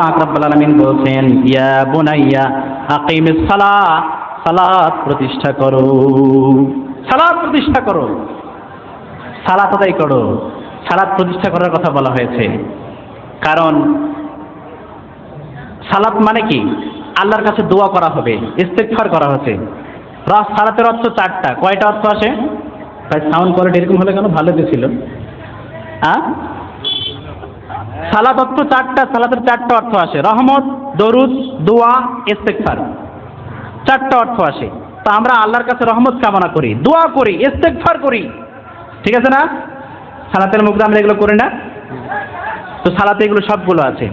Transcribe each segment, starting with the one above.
পাক রব্বুল আলামিন বলছেন, ইয়া বুনাইয়া, আকিমিস সালাহ সালাত প্রতিষ্ঠা করো। সালাত প্রতিষ্ঠা করো। সালাত আদায় করো। সালাত প্রতিষ্ঠা করার কথা বলা হয়েছে। কারণ, সালাত মানে কি? আল্লাহর কাছে দোয়া করা হবে, ইস্তেগফার করা হচ্ছে রাস, সালাতের অর্থ চারটা। কয়টা অর্থ আসে? তাই সাউন্ড কোয়ালিটি এরকম হলে কেন ভালো ছিল হ্যাঁ সালাত অর্থ চারটা সালাতের চারটা অর্থ আসে। রহমত, দরুদ, দোয়া, ইস্তেগফার। চারটা অর্থ আসে। তো আমরা আল্লাহর কাছে রহমত কামনা করি, দোয়া করি, ইস্তেগফার করি। ঠিক আছে না? সালাতের মুখে আমরা এগুলো করি না? তো সালাতে এগুলো সবগুলো আছে।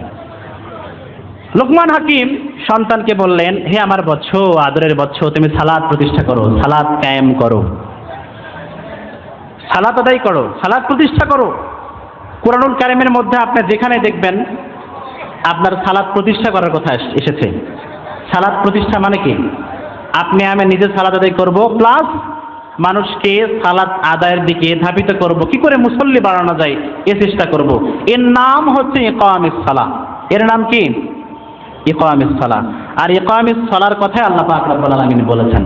লোকমান হাকিম সন্তানকে বললেন, হে আমার বৎস, আদরের বৎস, তুমি সালাদ প্রতিষ্ঠা করো সালাদ কায়েম করো। সালাত আদায় করো সালাদ প্রতিষ্ঠা করো। কোরআনুল কারিমের মধ্যে আপনি যেখানে দেখবেন আপনার সালাদ প্রতিষ্ঠা করার কথা এসেছে। সালাদ প্রতিষ্ঠা মানে কি? আপনি আমি নিজে সালাদ আদায় করব প্লাস মানুষকে সালাদ আদায়ের দিকে ধাবিত করব। কি করে মুসল্লি বাড়ানো যায়, এ চেষ্টা করব। এর নাম হচ্ছে ইকামিস সালা এর নাম কি? ইকামিস সালা আর ইকামিস সালার কথাই আল্লাহ পাক বলেছেন।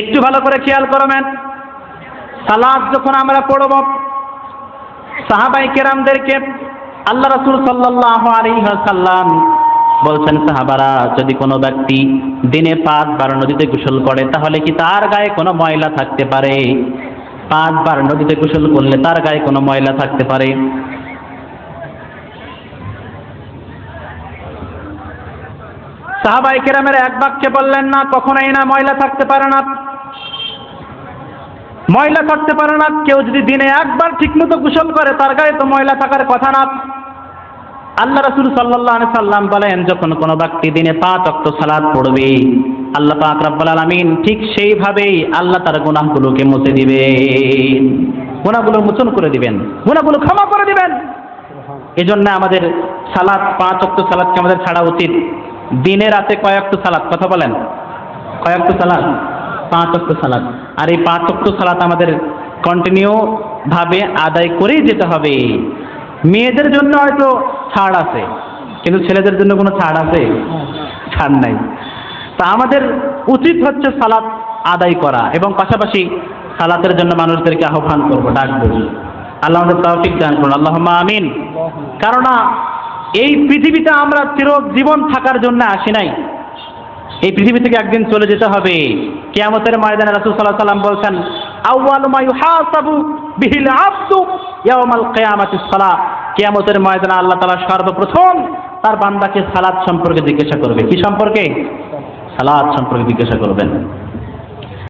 একটু ভালো করে খেয়াল করবেন সালাদ যখন আমরা পড়ব সাহাবাই কেরামদেরকে আল্লাহ রাসূল সাল্লাল্লাহু আলাইহি ওয়াসাল্লাম বলছেন, সাহাবারা, যদি কোনো ব্যক্তি দিনে পাঁচবার নদীতে গোসল করে, তাহলে কি তার গায়ে কোনো ময়লা থাকতে পারে? পাঁচবার নদীতে গোসল করলে তার গায়ে কোনো ময়লা থাকতে পারে? সাহাবাই কেরামের এক বাক্যে বললেন, না, কখনোই না, ময়লা থাকতে পারে না। ময়লা থাকতে পারে না, কেউ যদি দিনে একবার ঠিকমতো গোসল করে, তার গায়ে তো ময়লা থাকার কথা না। আল্লাহ রাসূল সাল্লাহ সাল্লাম বলেন, যখন কোনো ব্যক্তি দিনে পাঁচ ওয়াক্ত সালাদ পড়বে, আল্লাহ পাক রব্বুল আলামিন ঠিক সেইভাবেই আল্লাহ তার গুনাহগুলোকে মুছে দিবেন। গুনাহগুলো মোচন করে দিবেন, গুনাহগুলো ক্ষমা করে দিবেন। এজন্য আমাদের সালাত, পাঁচ ওয়াক্ত সালাদকে আমাদের ছাড়া উচিত। দিনে রাতে কয়েকটা সালাত? কথা বলেন। কয়েকটা সালাত? পাঁচ ওয়াক্ত সালাত। আর এই পাঁচ ওয়াক্ত সালাত আমাদের কন্টিনিউ ভাবে আদায় করেই যেতে হবে। মেয়েদের জন্য হয়তো ছাড় আছে, কিন্তু ছেলেদের জন্য কোনো ছাড় আছে? ছাড় নাই। তা আমাদের উচিত হচ্ছে সালাত আদায় করা এবং পাশাপাশি সালাতের জন্য মানুষদেরকে আহ্বান করব, ডাকবো। আল্লাহ আমাদের তৌফিক দান করুন। আল্লাহ আমিন। কারণ এই পৃথিবীতে আমরা চির জীবন থাকার জন্য আসি নাই। এই পৃথিবী থেকে একদিন চলে যেতে হবে। কিয়ামতের ময়দানে রাসূল আলাইহি সাল্লাম বলছেন বিহিল আবদু ইয়াউমাল কিয়ামাতিস সালাহ। কিয়ামতের ময়দানে আল্লাহ তাআলা সর্বপ্রথম তার বান্দাকে সালাত সম্পর্কে জিজ্ঞাসা করবে। কি সম্পর্কে? সালাত সম্পর্কে জিজ্ঞাসা করবেন।